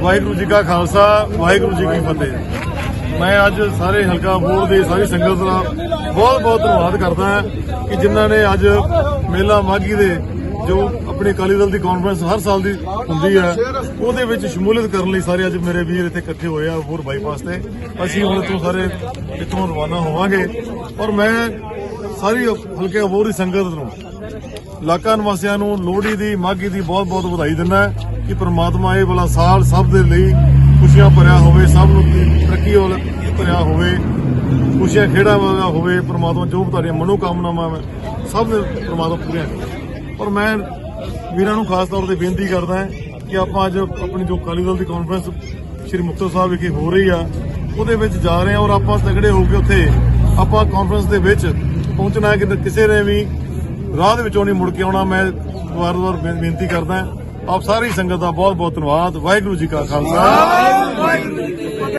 ਵਾਹਿਗੁਰੂ ਜੀ ਕਾ ਖਾਲਸਾ, ਵਾਹਿਗੁਰੂ ਜੀ ਕੀ ਫਤਿਹ। ਮੈਂ ਅੱਜ ਸਾਰੇ ਹਲਕਾ ਬੋਰਡ ਦੀ ਸਾਰੀ ਸੰਗਤ ਦਾ ਬਹੁਤ ਬਹੁਤ ਧੰਨਵਾਦ ਕਰਦਾ ਹਾਂ ਕਿ ਜਿਨ੍ਹਾਂ ਨੇ ਅੱਜ ਮੇਲਾ ਮਾਗੀ ਦੇ, ਜੋ ਆਪਣੀ ਅਕਾਲੀ ਦਲ ਦੀ ਕਾਨਫਰੰਸ ਹਰ ਸਾਲ ਦੀ ਹੁੰਦੀ ਹੈ, ਉਹਦੇ ਵਿੱਚ ਸ਼ਮੂਲੀਅਤ ਕਰਨ ਲਈ ਸਾਰੇ ਅੱਜ ਮੇਰੇ ਵੀਰ ਇੱਥੇ ਇਕੱਠੇ ਹੋਏ ਆ, ਹੋਰ ਬਾਈਪਾਸ ਤੇ। ਅਸੀਂ ਹੁਣ ਤੋਂ ਸਾਰੇ ਇੱਥੋਂ ਰਵਾਨਾ ਹੋਵਾਂਗੇ। ਔਰ ਮੈਂ ਸਾਰੀ ਹਲਕੇ ਅਬੋਰ ਦੀ ਸੰਗਤ ਨੂੰ, ਇਲਾਕਾ ਨਿਵਾਸੀਆਂ ਨੂੰ ਲੋਹੜੀ ਦੀ, ਮਾਘੀ ਦੀ ਬਹੁਤ ਬਹੁਤ ਵਧਾਈ ਦਿੰਦਾ ਕਿ ਪ੍ਰਮਾਤਮਾ ਇਹ ਵਾਲਾ ਸਾਲ ਸਭ ਦੇ ਲਈ ਖੁਸ਼ੀਆਂ ਭਰਿਆ ਹੋਵੇ, ਸਭ ਨੂੰ ਤਰੱਕੀ ਵਾਲਾ ਭਰਿਆ ਹੋਵੇ, ਖੁਸ਼ੀਆਂ ਖੇੜਾ ਵਾਲਾ ਹੋਵੇ, ਪ੍ਰਮਾਤਮਾ ਜੋ ਵੀ ਤੁਹਾਡੀਆਂ ਮਨੋਕਾਮਨਾਵਾਂ ਹੈ ਸਭ ਦੇ ਪ੍ਰਮਾਤਮਾ ਪੂਰੀਆਂ ਕਰੇ। ਔਰ ਮੈਂ ਵੀਰਾਂ ਨੂੰ ਖਾਸ ਤੌਰ ਤੇ ਬੇਨਤੀ ਕਰਦਾ ਹਾਂ ਕਿ ਆਪਾਂ ਅੱਜ ਆਪਣੀ ਜੋ ਅਕਾਲੀ ਦਲ ਦੀ ਕਾਨਫਰੰਸ ਸ਼੍ਰੀ ਮੁਕਤਸਰ ਸਾਹਿਬ ਵਿਖੇ ਹੋ ਰਹੀ ਆ, ਉਹਦੇ ਵਿੱਚ ਜਾ ਰਹੇ ਹਾਂ ਔਰ ਆਪਾਂ ਤਗੜੇ ਹੋ ਕੇ ਉੱਥੇ ਆਪਾਂ ਕਾਨਫਰੰਸ ਦੇ ਵਿੱਚ ਪਹੁੰਚਣਾ ਹੈ। ਕਿ ਕਿਸੇ ਨੇ ਵੀ ਰਾਹ ਦੇ ਵਿੱਚੋਂ ਨਹੀਂ ਮੁੜ ਕੇ ਆਉਣਾ, ਮੈਂ ਵਾਰ-ਵਾਰ ਬੇ- ਬੇਨਤੀ ਕਰਦਾ ਆਪ ਸਾਰੀ ਸੰਗਤ ਦਾ ਬਹੁਤ ਬਹੁਤ ਧੰਨਵਾਦ। ਵਾਹਿਗੁਰੂ ਜੀ ਕਾ ਖਾਲਸਾ। ਵਾਹਿਗੁਰੂ ਜੀ ਕੀ ਫਤਿਹ